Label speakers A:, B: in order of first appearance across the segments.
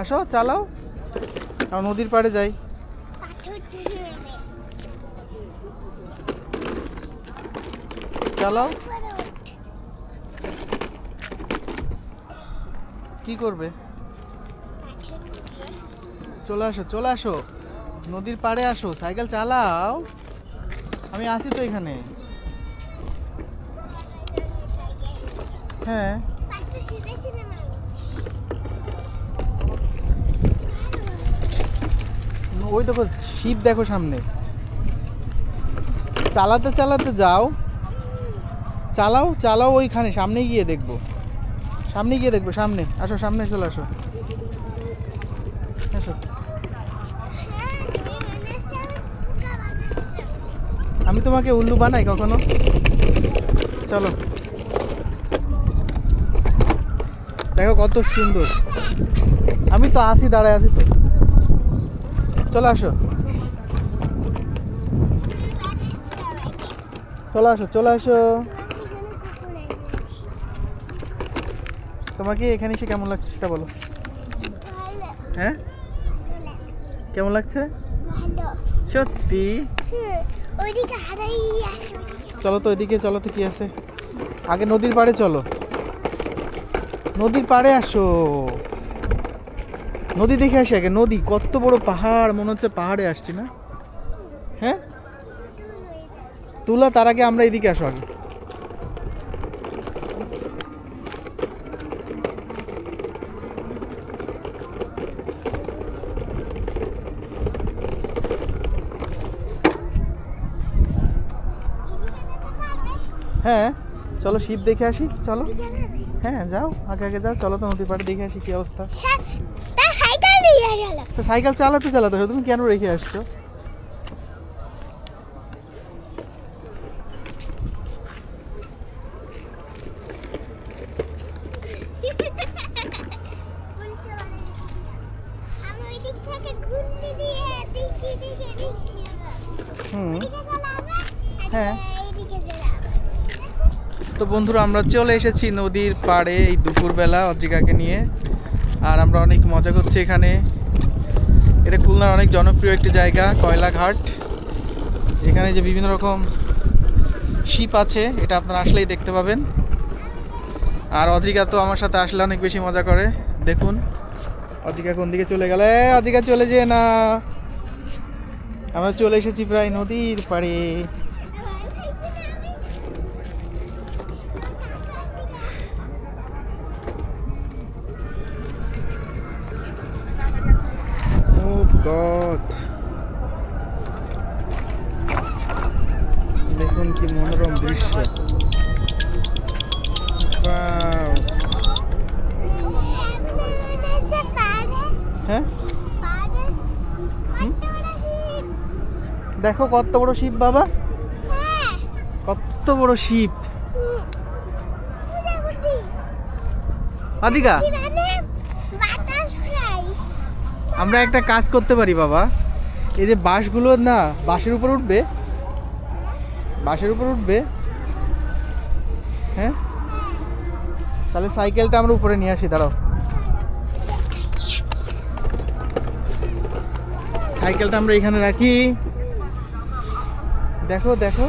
A: আসো, চালাও। আর নদীর পাড়ে যাই। চালাও। কি করবে? চলে আসো চলে আসো। নদীর পাড়ে আসো। সাইকেল চালাও। আমি আছি তো এখানে। হ্যাঁ। ওই দেখো শিপ দেখো সামনে। চালাতে চালাতে যাও। চালাও চালাও ওইখানে সামনে গিয়ে দেখব। সামনে গিয়ে দেখব, সামনে। আসো, সামনে চলে আসো। আসো।
B: আমি
A: তোমাকে উল্লু বানাই কখনো? চলো। দেখো কত সুন্দর। আমি তো আসি, দাঁড়ায় আছি তো। চলে আসো। চলে আসো চলে আসো। তোমাকে এখানে এসে কেমন লাগছে সেটা বলো। হ্যাঁ? কেমন লাগছে? সত্যি। চলো তো ওইদিকে চলো তো কি আছে। আগে নদীর পাড়ে চলো। নদীর পাড়ে আসো। নদী দেখে আসি আগে, নদী, কত বড় পাহাড়, মনে হচ্ছে পাহাড়ে আসছি না? হ্যাঁ? তুলা, তার আগে আমরা এদিকে আসো আগে। হ্যাঁ চলো শীত দেখে আসি, চলো। হ্যাঁ যাও, আগে আগে যাও, চলো তো নদীর পাড়ে দেখে আসি কি অবস্থা।
B: তা সাইকেল
A: চালাতে চালাতে তুমি কেন রেখে আসছো? হ্যাঁ। তো বন্ধুরা, আমরা চলে এসেছি নদীর পাড়ে এই দুপুরবেলা অজিকাকে নিয়ে। আর আমরা অনেক মজা করছি এখানে। এটা খুলনার অনেক জনপ্রিয় একটি জায়গা, কয়লাঘাট। এখানে যে বিভিন্ন রকম শিপ আছে, এটা আপনারা আসলেই দেখতে পাবেন। আর অদ্রিকা তো আমার সাথে আসলে অনেক বেশি মজা করে। দেখুন, অদ্রিকা কোন দিকে চলে গেলে? অদ্রিকা চলে যেয়ে না। আমরা চলে এসেছি প্রায় নদীর পাড়ে। হ্যাঁ। দেখো কত বড় শিপ বাবা কত বড়
B: হুম।
A: আদিকা। আমরা একটা কাজ করতে পারি বাবা এই যে বাঁশগুলো না, বাঁশের উপর উঠবে বাঁশের উপর উঠবে হ্যাঁ তাহলে সাইকেলটা আমরা উপরে নিয়ে আসি, দাঁড়াও। সাইকেলটা আমরা এখানে রাখি। দেখো দেখো।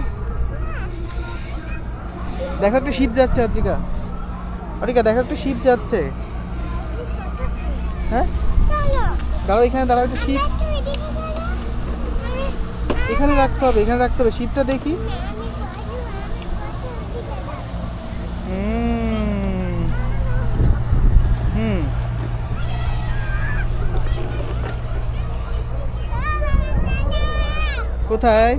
A: দেখো একটা শিপ যাচ্ছে, আদ্রিকা। আদ্রিকা, দেখো একটা শিপ যাচ্ছে। হ্যাঁ? দাঁড়াও, এখানে দাঁড়াও, একটা শিপ। এখানে রাখতে হবে, এখানে রাখতে হবে। শিপটা দেখি। হুম হুম কোথায়?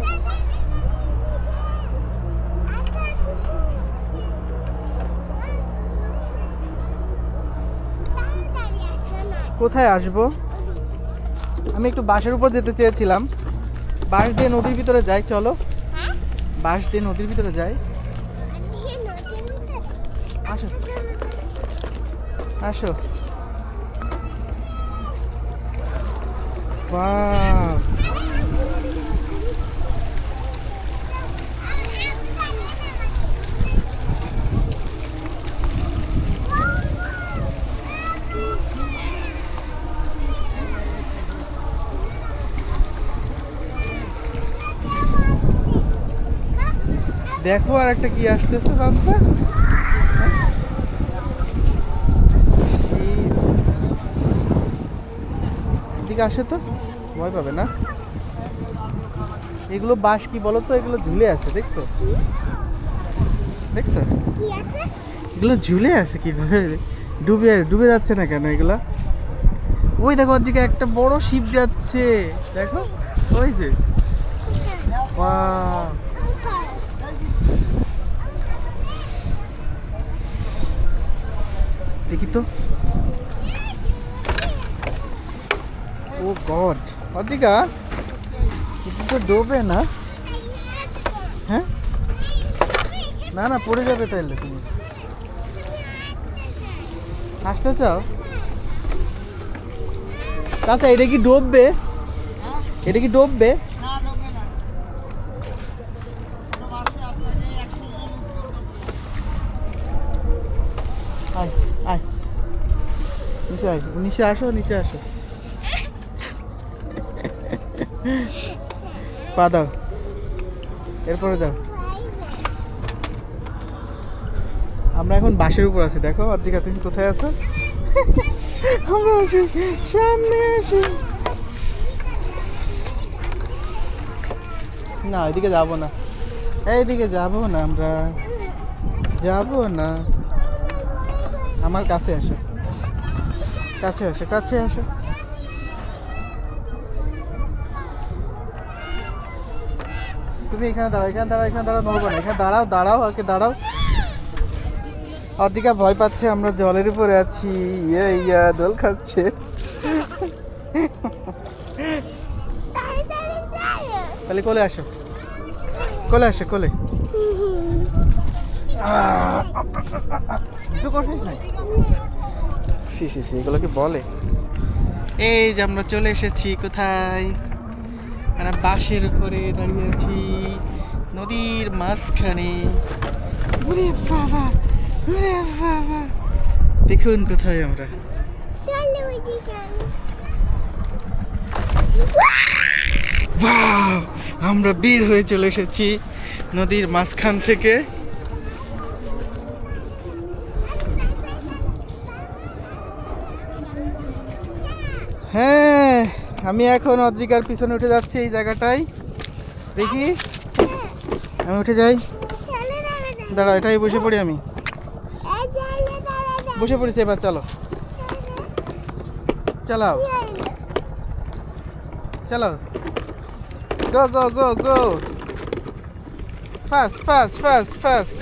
A: কোথায় আসব? আমি একটু বাঁশের উপর যেতে চেয়েছিলাম। বাঁশ দিয়ে নদীর ভিতরে যাই, চলো। বাঁশ দিয়ে নদীর ভিতরে যাই। আসো। আসো। Wow. দেখো আর একটা কি আসতেছে বাবা এদিকে আসে তো? ভয় পাবে না? এগুলো বাঁশ কি বলো তো? এগুলো ঝুলে আছে দেখছ? দেখছ? এগুলো ঝুলে আছে কীভাবে? ডুবে ডুবে যাচ্ছে না কেন এগুলো? ওই দেখো ওদিকে একটা বড় শিপ যাচ্ছে। দেখো? ওই যে। বাহ। দেখি তো। ও গড। অজিকা এটা তো ডোবে না? হ্যাঁ? না না, পড়ে যাবে তাইলে তুমি। আসতে চাও? চাচা, এটা কি ডুববে? এটা কি ডুববে? নিচে আয়, নিচে আসো নিচে আসো। পা দাও। এরপরে যাও। আমরা এখন বাসের উপর আছি, দেখো, অর্জিকা, তুমি কোথায় আছো? আমরা আসি সামনে আসি না, এদিকে যাব না। এইদিকে যাব না আমরা। যাব না। আমার কাছে আসো। কাছে আসো কাছে আসো। তুমি এখানে দাঁড়াও এখানে দাঁড়াও এখানে দাঁড়াও, নড়বো না। এখানে দাঁড়াও দাঁড়াও, আগে দাঁড়াও। অদিকা ভয় পাচ্ছে, আমরা জলের উপরে আছি। ইয়ে ইয়া দোল খাচ্ছে। তাহলে কোলে আসো। কোলে আসো, কোলে। কিছু করছিস না সি সি সি এগুলো কি বলে। এই যে আমরা চলে এসেছি কোথায়? আমরা বাঁশের উপরে দাঁড়িয়ে আছি নদীর মাঝখানে। ওরে বাবা ওরে বাবা। দেখুন কোথায় আমরা। আমরা বের হয়ে চলে এসেছি নদীর মাঝখান থেকে। হ্যাঁ আমি এখন অদ্রিকার পিছনে উঠে যাচ্ছি এই জায়গাটায়। দেখি। আমি উঠে যাই।
B: চলো দাঁড়া
A: দাঁড়া এটাই বসে পড়ি আমি। বসে পড়েছি, এবার চলো। চালাও। চালাও। Go go go go fast fast fast fast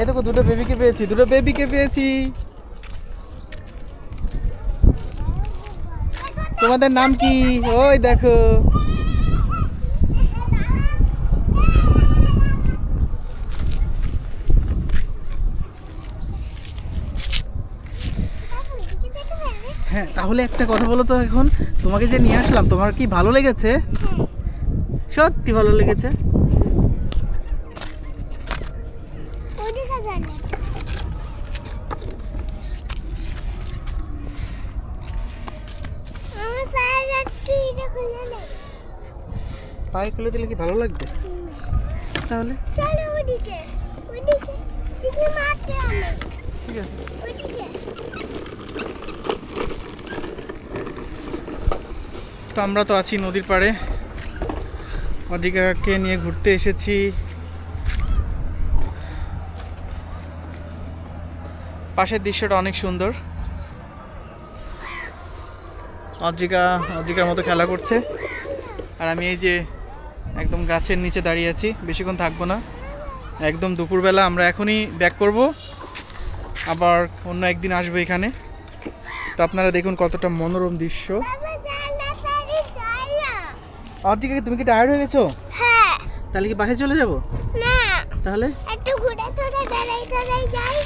A: এই দেখো দুটো বেবিকে পেয়েছি দুটো বেবিকে পেয়েছি। তোমাদের নাম কি? ওই দেখো। হ্যাঁ তাহলে একটা কথা বলো তো এখন। তোমাকে যে নিয়ে আসলাম তোমার কি ভালো লেগেছে? সত্যি ভালো লেগেছে
B: ওইদিকে যাবে আমার পায়ের একটু এটা খুলে নেই
A: পায়ে খুলে দিলে কি ভালো লাগবে? তাহলে? ঠিক আছে। তো আমরা তো আছি নদীর পাড়ে। অধিকাকে নিয়ে ঘুরতে এসেছি। পাশের দৃশ্যটা অনেক সুন্দর। অদ্রিকা অদ্রিকার মতো খেলা করছে। আর আমি এই যে গাছের নিচে দাঁড়িয়ে আছি বেশিক্ষণ থাকব না। একদম দুপুরবেলা আমরা এখনই ব্যাক করব। আবার অন্য একদিন আসব এখানে। তো আপনারা দেখুন কতটা মনোরম দৃশ্য।
B: তাড়াতাড়ি
A: তুমি কি টায়ার্ড হয়ে গেছো?
B: হ্যাঁ।
A: তাহলে কি বাসায় চলে যাব?
B: না।
A: তাহলে?
B: একটু ঘুরে ঘুরে বেড়াই বেড়াই যাই।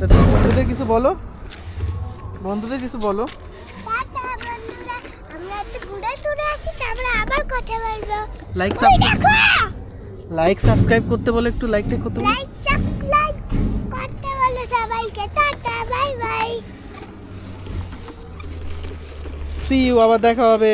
A: তা তুমি বন্ধুদের কিছু বলো। বন্ধুদের কিছু বলো। লাইক
B: সাবস্ক্রাইব
A: লাইক সাবস্ক্রাইব করতে বলে একটু লাইকটা করতে
B: সবাইকে।
A: সি ইউ আবার দেখা হবে।